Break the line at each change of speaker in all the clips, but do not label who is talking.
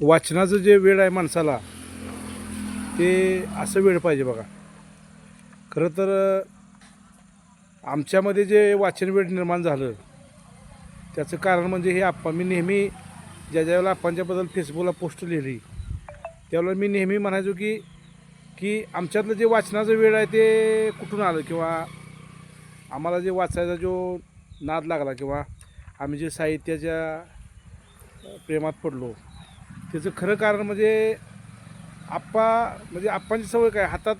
वाचनाचं जे वेळ आहे माणसाला ते असं वेळ पाहिजे बघा. खरं तर आमच्यामध्ये जे वाचन वेळ निर्माण झालं त्याचं कारण म्हणजे हे आप्पा मी नेहमी ज्या ज्यावेळेला आप्पांच्याबद्दल फेसबुकला पोस्ट लिहिली त्यावेळेला मी नेहमी म्हणायचो की की आमच्यातलं जे वाचनाचं वेळ आहे ते कुठून आलं? किंवा आम्हाला जे वाचायचा जो नाद लागला किंवा आम्ही जे साहित्याच्या प्रेमात पडलो त्याचं खरं कारण म्हणजे आप्पा म्हणजे आप्पांची सवय काय? हातात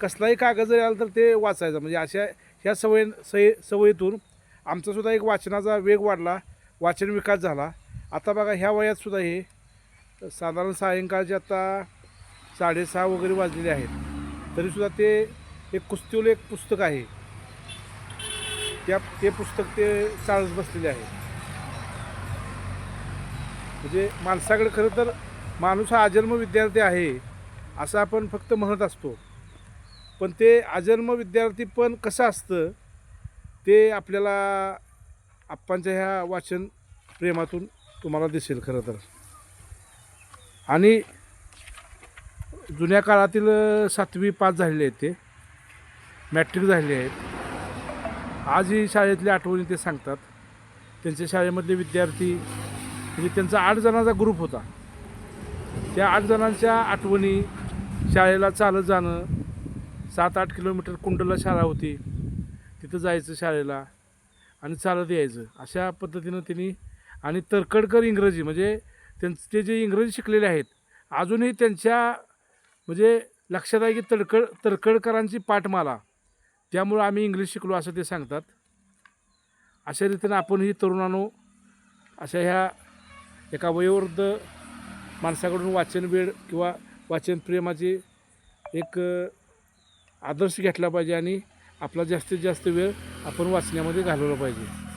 कसलाही कागद जरी आला तर ते वाचायचं. म्हणजे अशा ह्या सवय सय सवयीतून आमचासुद्धा एक वाचनाचा वेग वाढला वाचन विकास झाला. आता बघा ह्या वयातसुद्धा हे साधारण सायंकाळचे आता साडेसहा वगैरे वाजलेले आहेत. तरीसुद्धा ते एक कुस्तीवलं एक पुस्तक आहे. त्या ते पुस्तक ते चाळत बसलेले आहे. म्हणजे माणसाकडे खरं तर माणूस हा अजन्म विद्यार्थी आहे असं आपण फक्त म्हणत असतो. पण ते अजन्म विद्यार्थी पण कसं असतं ते आपल्याला आप्पांच्या ह्या वाचन प्रेमातून तुम्हाला दिसेल खरं तर. आणि जुन्या काळातील सातवी पास झालेले आहेत ते मॅट्रिक झालेले आहेत. आजही शाळेतल्या आठवणी ते सांगतात. त्यांच्या शाळेमधले विद्यार्थी म्हणजे त्यांचा आठ जणांचा ग्रुप होता. त्या आठ जणांच्या आठवणी शाळेला चालत जाणं सात आठ किलोमीटर कुंडला शाळा होती. तिथं जायचं शाळेला आणि चालत यायचं. अशा पद्धतीनं त्यांनी आणि तरकडकर इंग्रजी म्हणजे त्यांचे ते जे इंग्रजी शिकलेले आहेत अजूनही त्यांच्या म्हणजे लक्षात आहे की तडकड तरकडकरांची पाठमाला. त्यामुळं आम्ही इंग्लिश शिकलो असं ते सांगतात. अशा रीतीनं आपणही तरुणांनो अशा ह्या एका वयोवृद्ध माणसाकडून वाचन वेळ किंवा वाचन प्रेमाचे एक आदर्श घेतला पाहिजे आणि आपला जास्तीत जास्त वेळ आपण वाचण्यामध्ये घालवला पाहिजे.